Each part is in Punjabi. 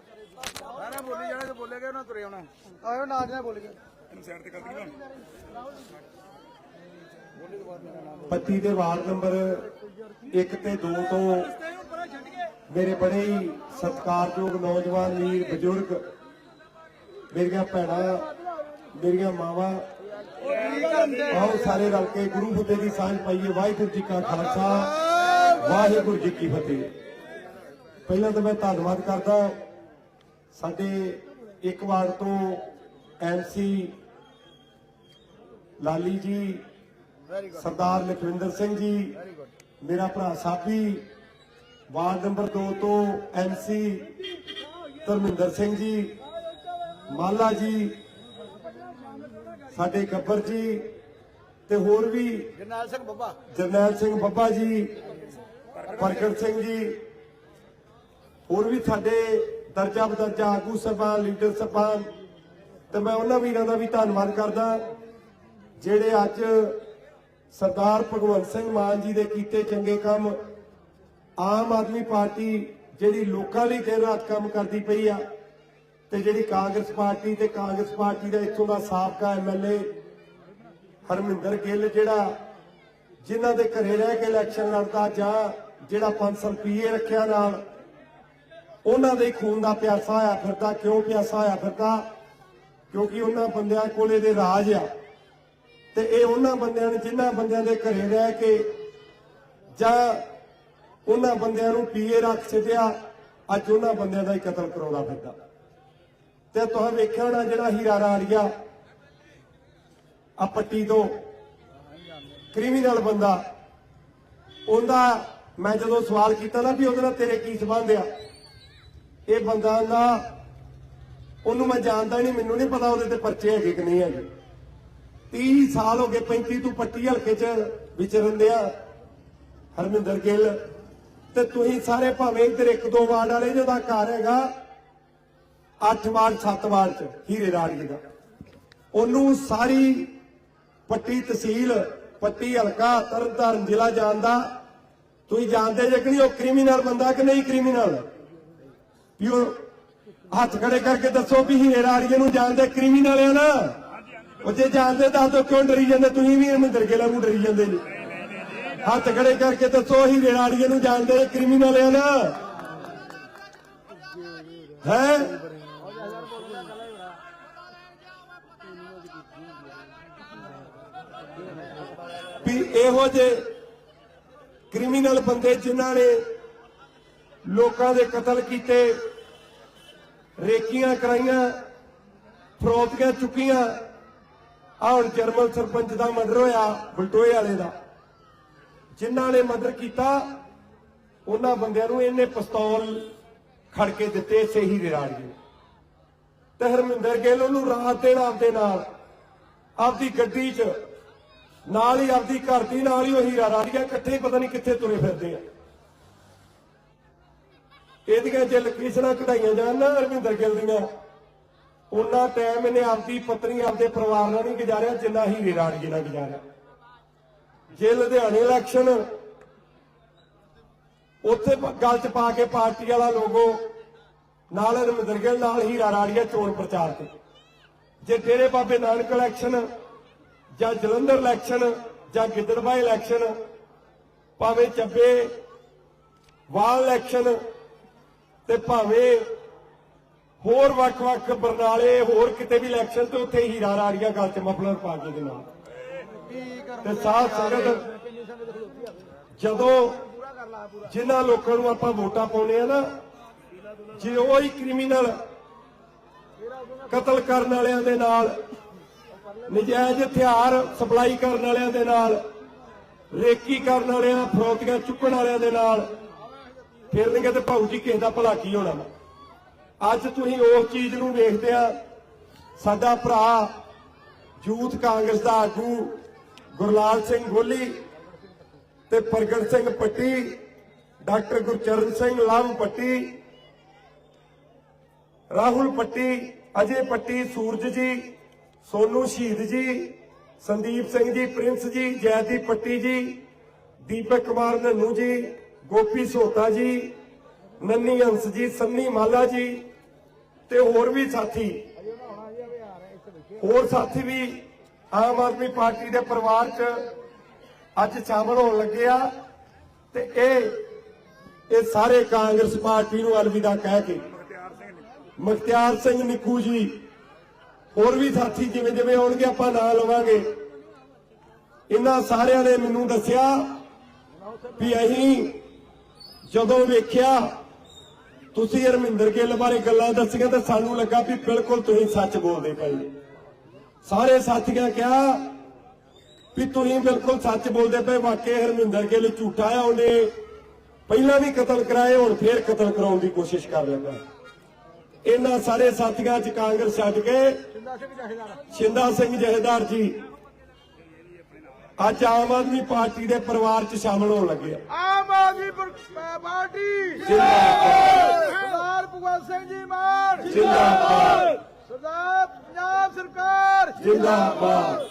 ਸਾਰਾ ਬੋਲੀ ਜਾਣਾ ਤੇ ਬੋਲੇ ਗਏ ਉਹਨਾਂ ਤੁਰੇ ਆਉਣਾ। ਆਇਓ ਦੇ ਨਾਲ ਬੋਲ ਗਿਆ ਇਹਨੂੰ ਸਾਈਡ ਤੇ ਕਰ ਹੁਣ ਪੱਤੀ ਦੇ ਵਾਰਡ ਨੰਬਰ 1 ਤੇ 2 ਤੋਂ ਮੇਰੇ ਬੜੇ ਹੀ ਸਤਿਕਾਰਯੋਗ ਨੌਜਵਾਨ ਵੀਰ ਬਜ਼ੁਰਗ ਮੇਰੀਆਂ ਭੈਣਾਂ ਮੇਰੀਆਂ ਮਾਵਾਂ ਆਓ ਸਾਰੇ ਰਲ ਕੇ ਗੁਰੂ ਬੁੱਧੇ ਦੀ ਸਾਂਝ ਪਾਈਏ। ਵਾਹਿਗੁਰੂ ਜੀ ਕਾ ਖਾਲਸਾ ਵਾਹਿਗੁਰੂ ਜੀ ਕੀ ਫਤਿਹ। ਪਹਿਲਾਂ ਤਾਂ ਮੈਂ ਧੰਨਵਾਦ ਕਰਦਾ ਸਾਡੇ ਇੱਕ ਵਾਰ ਤੋਂ ਐਮਸੀ ਲਾਲੀ ਜੀ ਸਰਦਾਰ ਲਖਵਿੰਦਰ ਸਿੰਘ ਜੀ ਮੇਰਾ ਭਰਾ ਸਾਬੀ ਵਾਰਡ ਨੰਬਰ 2 ਤੋਂ ਐਮਸੀ ਧਰਮਿੰਦਰ ਸਿੰਘ ਜੀ ਮਾਲਾ ਜੀ ਸਾਡੇ ਗੱਬਰ ਜੀ ਤੇ ਹੋਰ ਵੀ ਜਰਨੈਲ ਸਿੰਘ ਬੱਬਾ। ਜਰਨੈਲ ਸਿੰਘ ਬੱਬਾ ਜੀ ਪ੍ਰਗਟ ਸਿੰਘ ਜੀ ਹੋਰ ਵੀ ਸਾਡੇ ਦਰਜਾ ਬਦਰਜਾ, ਆਗੂ ਸਰਬਾਨ ਲੀਡਰ ਸਰਬਾਨ ਤੇ ਮੈਂ ਉਹਨਾਂ ਵੀਰਾਂ ਦਾ ਵੀ ਧੰਨਵਾਦ ਕਰਦਾ, ਜਿਹੜੇ ਅੱਜ ਸਰਦਾਰ ਭਗਵੰਤ ਸਿੰਘ ਮਾਨ ਜੀ ਦੇ ਕੀਤੇ ਚੰਗੇ ਕੰਮ, ਆਮ ਆਦਮੀ ਪਾਰਟੀ ਜਿਹੜੀ ਲੋਕਾਂ ਲਈ ਦਿਨ ਰਾਤ ਕੰਮ ਕਰਦੀ ਪਈ ਆ, ਤੇ ਜਿਹੜੀ ਕਾਂਗਰਸ ਪਾਰਟੀ ਤੇ ਕਾਂਗਰਸ ਪਾਰਟੀ ਦਾ ਇੱਥੋਂ ਦਾ ਸਾਬਕਾ ਐਮਐਲਏ ਹਰਮਿੰਦਰ ਗਿੱਲ, ਜਿਹੜਾ ਜਿਨ੍ਹਾਂ ਦੇ ਘਰੇ ਰਹਿ ਕੇ ਇਲੈਕਸ਼ਨ ਲੜਦਾ, ਜਾਂ ਜਿਹੜਾ 5 ਸਾਲ ਪੀਏ ਰੱਖਿਆ ਨਾਲ ਉਹਨਾਂ ਦੇ ਖੂਨ ਦਾ ਪਿਆਸਾ ਆ ਫਿਰਦਾ, ਕਿਉਂ ਪਿਆਸਾ ਆ ਫਿਰਦਾ? ਕਿਉਂਕਿ ਉਹਨਾਂ ਬੰਦਿਆਂ ਕੋਲੇ ਦੇ ਰਾਜ ਆ। ਤੇ ਇਹ ਉਹਨਾਂ ਬੰਦਿਆਂ ਨੇ, ਜਿਨ੍ਹਾਂ ਬੰਦਿਆਂ ਦੇ ਘਰੇ ਰਹਿ ਕੇ ਜਾਂ ਉਹਨਾਂ ਬੰਦਿਆਂ ਨੂੰ ਪੀਏ ਰੱਖ ਛੱਡਿਆ ਅੱਜ ਉਹਨਾਂ ਬੰਦਿਆਂ ਦਾ ਹੀ ਕਤਲ ਕਰਾਉਂਦਾ ਫਿਰਦਾ। ਤੇ ਤੁਸੀਂ ਵੇਖਿਆ ਹੋਣਾ ਜਿਹੜਾ ਹੀਰਾ ਰਾੜੀਆ ਆ ਪੱਟੀ ਤੋਂ ਕ੍ਰਿਮੀਨਲ ਬੰਦਾ, ਉਹਦਾ ਮੈਂ ਜਦੋਂ ਸਵਾਲ ਕੀਤਾ ਨਾ ਵੀ ਉਹਦੇ ਨਾਲ ਤੇਰੇ ਕੀ ਸੰਬੰਧ ਆ? ਇਹ ਬੰਦਾ ਨਾ, ਉਹਨੂੰ ਮੈਂ ਜਾਣਦਾ ਨਹੀਂ, ਮੈਨੂੰ ਨਹੀਂ ਪਤਾ ਉਹਦੇ ਤੇ ਪਰਚੇ ਹੈਗੇ ਕਿ ਨਹੀਂ ਹੈਗੇ। 30 ਸਾਲ ਹੋ ਗਏ 35 ਤੋਂ ਪੱਟੀ ਹਲਕੇ 'ਚ ਵਿਚਰਨ ਆ, ਹਰਮਿੰਦਰ ਗਿੱਲ। ਤੇ ਤੁਸੀਂ ਸਾਰੇ ਭਾਵੇਂ ਇੱਧਰ ਇੱਕ ਦੋ ਵਾਰਡ ਵਾਲੇ ਜਿਹਦਾ ਘਰ ਹੈਗਾ 8 ਵਾਰ 7 ਵਾਰ 'ਚ, ਹੀਰੇ ਰਾੜੀ ਦਾ। ਉਹਨੂੰ ਸਾਰੀ ਪੱਟੀ ਤਹਿਸੀਲ, ਪੱਟੀ ਹਲਕਾ, ਤਰਨਤਾਰਨ ਜ਼ਿਲ੍ਹਾ ਜਾਣਦਾ। ਤੁਸੀਂ ਜਾਣਦੇ ਜੇ ਕਿ ਨਹੀਂ, ਉਹ ਕ੍ਰਿਮੀਨਲ ਬੰਦਾ ਕਿ ਨਹੀਂ ਕ੍ਰਿਮੀਨਲ? ਵੀ ਉਹ ਹੱਥ ਖੜੇ ਕਰਕੇ ਦੱਸੋ ਵੀ ਹੀਰੇ ਨੂੰ ਜਾਣਦੇ ਕ੍ਰਿਮੀਨਲ ਆ ਨਾ? ਉਹ ਜੇ ਜਾਣਦੇ ਦੱਸ ਦੋ ਕਿਉਂ ਡਰੀ ਜਾਂਦੇ? ਤੁਸੀਂ ਵੀ ਹਰਮਿੰਦਰ ਗਿੱਲ ਨੂੰ ਡਰੀ ਜਾਂਦੇ ਜੀ। ਹੱਥ ਖੜੇ ਕਰਕੇ ਦੱਸੋ ਹੀਰੇ ਰਾੜੀਏ ਨੂੰ ਜਾਣਦੇ ਕ੍ਰਿਮੀਨਲ ਆ ਨਾ? ਹੈ? ਵੀ ਇਹੋ ਜੇ ਕ੍ਰਿਮੀਨਲ ਬੰਦੇ ਜਿਨ੍ਹਾਂ ਨੇ ਲੋਕਾਂ ਦੇ ਕਤਲ ਕੀਤੇ, ਰੇਕੀਆਂ ਕਰਾਈਆਂ, ਫਰੋਤੀਆਂ ਚੁੱਕੀਆਂ। ਆਹ ਹੁਣ ਜਰਮਨ ਸਰਪੰਚ ਦਾ ਮਰਡਰ ਹੋਇਆ, ਬਲਟੋਏ ਵਾਲੇ ਦਾ। ਜਿਨ੍ਹਾਂ ਨੇ ਮਰਡਰ ਕੀਤਾ, ਉਹਨਾਂ ਬੰਦਿਆਂ ਨੂੰ ਇਹਨੇ ਪਿਸਤੌਲ ਖੜ ਕੇ ਦਿੱਤੇ ਸਹੀ ਦੇ ਰਾਜ ਤੇ ਹਰਮਿੰਦਰ ਗਿੱਲ ਉਹਨੂੰ ਰਾਤ ਦੇਣ ਆਪਦੇ ਨਾਲ, ਆਪਦੀ ਗੱਡੀ 'ਚ, ਨਾਲ ਹੀ ਆਪਦੀ ਘਰ ਦੀ, ਨਾਲ ਹੀ ਉਹ ਹੀਰਾ ਰਾੜੀਆਂ ਇਕੱਠੇ ਪਤਾ ਨਹੀਂ ਕਿੱਥੇ ਤੁਰੇ ਫਿਰਦੇ ਆ। ਇਹਦੀਆਂ ਜੇ ਲੋਕੇਸ਼ਨਾਂ ਕਢਾਈਆਂ ਜਾਣ ਨਾ ਅਰਵਿੰਦਰ ਗਿੱਲ ਦੀਆਂ, ਉਹਨਾਂ ਟਾਈਮ ਇਹਨੇ ਆਪਦੀ ਪਤਨੀ, ਆਪਦੇ ਪਰਿਵਾਰ ਨਾਲ ਨਹੀਂ ਗੁਜ਼ਾਰਿਆ, ਜਿੰਨਾ ਹੀਰੇ ਰਾੜੀਏ ਨਾਲ ਗੁਜ਼ਾਰਿਆ। ਜੇ ਲੁਧਿਆਣੇ ਇਲੈਕਸ਼ਨ ਉੱਥੇ ਗੱਲ ਚ ਪਾ ਕੇ ਪਾਰਟੀ ਵਾਲਾ ਲੋਗੋ, ਨਾਲ ਰਮਿੰਦਰ ਗਿੱਲ, ਨਾਲ ਹੀਰਾ ਰਾੜੀਆ ਚੋਣ ਪ੍ਰਚਾਰ ਤੇ। ਜੇ ਡੇਰੇ ਬਾਬੇ ਨਾਨਕ ਇਲੈਕਸ਼ਨ ਜਾਂ ਜਲੰਧਰ ਇਲੈਕਸ਼ਨ ਜਾਂ ਗਿੱਦੜਬਾਹ ਇਲੈਕਸ਼ਨ ਭਾਵੇਂ ਚੱਬੇ ਵਾਲ ਇਲੈਕਸ਼ਨ ਤੇ ਭਾਵੇਂ ਹੋਰ ਵੱਖ-ਵੱਖ ਬਰਨਾਲੇ, ਹੋਰ ਕਿਤੇ ਵੀ ਇਲੈਕਸ਼ਨ ਤੇ ਉੱਥੇ ਹੀਰਾ ਰਾੜੀਆ ਗੱਲ ਚ ਮਫਲਰ ਪਾਰਟੀ ਦੇ ਨਾਲ। ਤੇ ਸਾਧ ਸੰਗਤ, ਜਦੋਂ ਜਿਨ੍ਹਾਂ ਲੋਕਾਂ ਨੂੰ ਆਪਾਂ ਵੋਟਾਂ ਪਾਉਨੇ ਆ ਨਾ, ਜੇ ਉਹ ਹੀ ਕ੍ਰਿਮੀਨਲ ਕਤਲ ਕਰਨ ਵਾਲਿਆਂ ਦੇ ਨਾਲ, ਨਜਾਇਜ਼ ਹਥਿਆਰ ਸਪਲਾਈ ਕਰਨ ਵਾਲਿਆਂ ਦੇ ਨਾਲ, ਰੇਕੀ ਕਰਨ ਵਾਲਿਆਂ, ਫਰੋਤੀਆਂ ਚੁੱਕਣ ਵਾਲਿਆਂ ਦੇ ਨਾਲ ਫਿਰ ਨਹੀਂ ਕਹਿੰਦੇ ਭਾਊ ਜੀ, ਕਿਸੇ ਦਾ ਭਲਾ ਕੀ ਹੋਣਾ ਵਾ। ਅੱਜ ਤੁਸੀਂ ਉਸ ਚੀਜ਼ ਨੂੰ ਵੇਖਦੇ ਆ, ਸਾਡਾ ਭਰਾ ਯੂਥ ਕਾਂਗਰਸ ਦਾ ਆਗੂ ਗੁਰਲਾਲ ਸਿੰਘ ਗੋਲੀ ਤੇ ਪ੍ਰਗਟ ਸਿੰਘ ਪੱਟੀ ਡਾਕਟਰ ਗੁਰਚਰਨ ਸਿੰਘ ਲਾਮ ਪੱਟੀ ਰਾਹੁਲ ਪੱਟੀ ਅਜੇ ਪੱਟੀ ਸੂਰਜ ਜੀ, ਸੋਨੂ ਸ਼ਹੀਦ ਜੀ, ਸੰਦੀਪ ਸਿੰਘ ਜੀ, ਪ੍ਰਿੰਸ ਜੀ, ਜੈਦੀਪ ਪੱਟੀ ਜੀ, ਦੀਪਕ ਕੁਮਾਰ ਨੰਨੂ ਜੀ ਗੋਪੀ ਸੋਤਾ ਜੀ, ਨੰਨੀ ਹੰਸ ਜੀ ਸੰਨੀ ਮਾਲਾ ਜੀ ਤੇ ਹੋਰ ਵੀ ਸਾਥੀ। ਹੋਰ ਸਾਥੀ ਵੀ ਆਮ ਆਦਮੀ ਪਾਰਟੀ ਦੇ ਪਰਿਵਾਰ 'ਚ ਅੱਜ ਸ਼ਾਮਲ ਹੋਣ ਲੱਗੇ ਆ ਤੇ ਇਹ ਇਹ ਸਾਰੇ ਕਾਂਗਰਸ ਪਾਰਟੀ ਨੂੰ ਅਲਵਿਦਾ ਕਹਿ ਕੇ। ਮੁਖਤਿਆਰ ਸਿੰਘ ਨਿੱਕੂ ਜੀ, ਹੋਰ ਵੀ ਸਾਥੀ ਜਿਵੇਂ ਜਿਵੇਂ ਆਉਣਗੇ ਆਪਾਂ ਨਾਂ ਲਵਾਂਗੇ ਇਹਨਾਂ ਸਾਰਿਆਂ ਨੇ ਮੈਨੂੰ ਦੱਸਿਆ ਵੀ ਅਸੀਂ ਜਦੋਂ ਵੇਖਿਆ ਤੁਸੀਂ ਹਰਮਿੰਦਰ ਗਿੱਲ ਬਾਰੇ ਗੱਲਾਂ ਦੱਸੀਆਂ ਤਾਂ ਸਾਨੂੰ ਲੱਗਾ ਵੀ ਬਿਲਕੁਲ ਤੁਸੀਂ ਸੱਚ ਬੋਲਦੇ ਪਏ। ਸਾਰੇ ਸਾਥੀਆਂ ਕਿਹਾ ਵੀ ਤੁਸੀਂ ਬਿਲਕੁਲ ਸੱਚ ਬੋਲਦੇ ਪਏ ਵਾਕਈ ਹਰਮਿੰਦਰ ਗਿੱਲ ਝੂਠਾ ਆ ਉਹਨੇ ਪਹਿਲਾਂ ਵੀ ਕਤਲ ਕਰਾਏ ਹੁਣ ਫੇਰ ਕਤਲ ਕਰਾਉਣ ਦੀ ਕੋਸ਼ਿਸ਼ ਕਰ ਰਿਹਾ ਹੈ ਇਹਨਾਂ ਸਾਰੇ ਸਾਥੀਆਂ ਚ ਕਾਂਗਰਸ ਛੱਡ ਕੇ ਸ਼ਿੰਦਾ ਸਿੰਘ ਜਹੇਦਾਰ ਜੀ ਅੱਜ ਆਮ ਆਦਮੀ ਪਾਰਟੀ ਦੇ ਪਰਿਵਾਰ ਚ ਸ਼ਾਮਲ ਹੋਣ ਲੱਗੇ ਆ। ਆਮ ਆਦਮੀ ਪਰ- ਪਾਰਟੀ। ਜ਼ਿੰਦਾਬਾਦ। ਸਰਦਾਰ ਭਗਵੰਤ ਸਿੰਘ ਜੀ ਮਾਨ। ਜ਼ਿੰਦਾਬਾਦ। ਸਰਦਾਰ ਪੰਜਾਬ ਸਰਕਾਰ। ਜਿੰਦਾਬਾਦ।